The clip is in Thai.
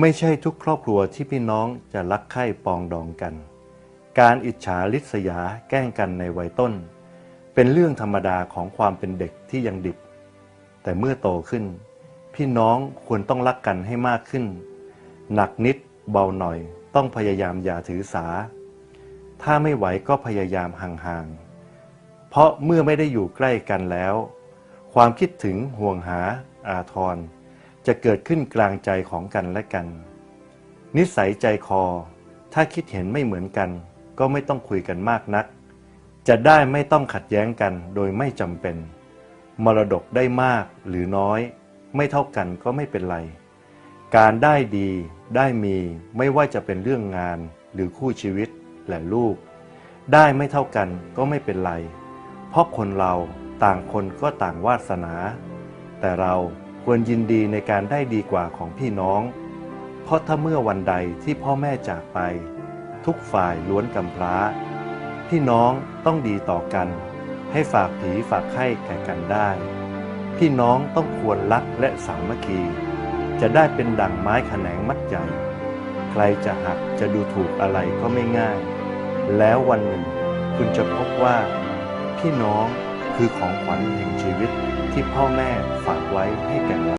ไม่ใช่ทุกครอบครัวที่พี่น้องจะรักใคร่ปองดองกัน การอิจฉาริษยาแกล้งกันในวัยต้น เป็นเรื่องธรรมดาของความเป็นเด็กที่ยังดิบ แต่เมื่อโตขึ้น พี่น้องควรต้องรักกันให้มากขึ้น หนักนิดเบาหน่อยต้องพยายามอย่าถือสา ถ้าไม่ไหวก็พยายามห่างๆ เพราะเมื่อไม่ได้อยู่ใกล้กันแล้ว ความคิดถึงห่วงหาอาทร จะเกิดขึ้นกลางใจของกันและกัน นิสัยใจคอ ถ้าคิดเห็นไม่เหมือนกัน ก็ไม่ต้องคุยกันมากนัก จะได้ไม่ต้องขัดแย้งกันโดยไม่จำเป็น มรดกได้มากหรือน้อย ไม่เท่ากันก็ไม่เป็นไร การได้ดีได้มีไม่ว่าจะเป็นเรื่องงานหรือคู่ชีวิตและลูก ได้ไม่เท่ากันก็ไม่เป็นไร เพราะคนเราต่างคนก็ต่างวาสนา แต่เรา ควรยินดีในการได้ดีกว่าของพี่น้อง เพราะถ้าเมื่อวันใดที่พ่อแม่จากไป ทุกฝ่ายล้วนกำพร้า พี่น้องต้องดีต่อกัน ให้ฝากผีฝากไข้แก่กันได้ พี่น้องต้องควรรักและสามัคคี จะได้เป็นดั่งไม้แขนงมัดใหญ่ใครจะหักจะดูถูกอะไรก็ไม่ง่าย แล้ววันหนึ่ง คุณจะพบว่า พี่น้องคือของขวัญแห่งชีวิต ที่พ่อแม่ฝากไว้ให้แก่เรา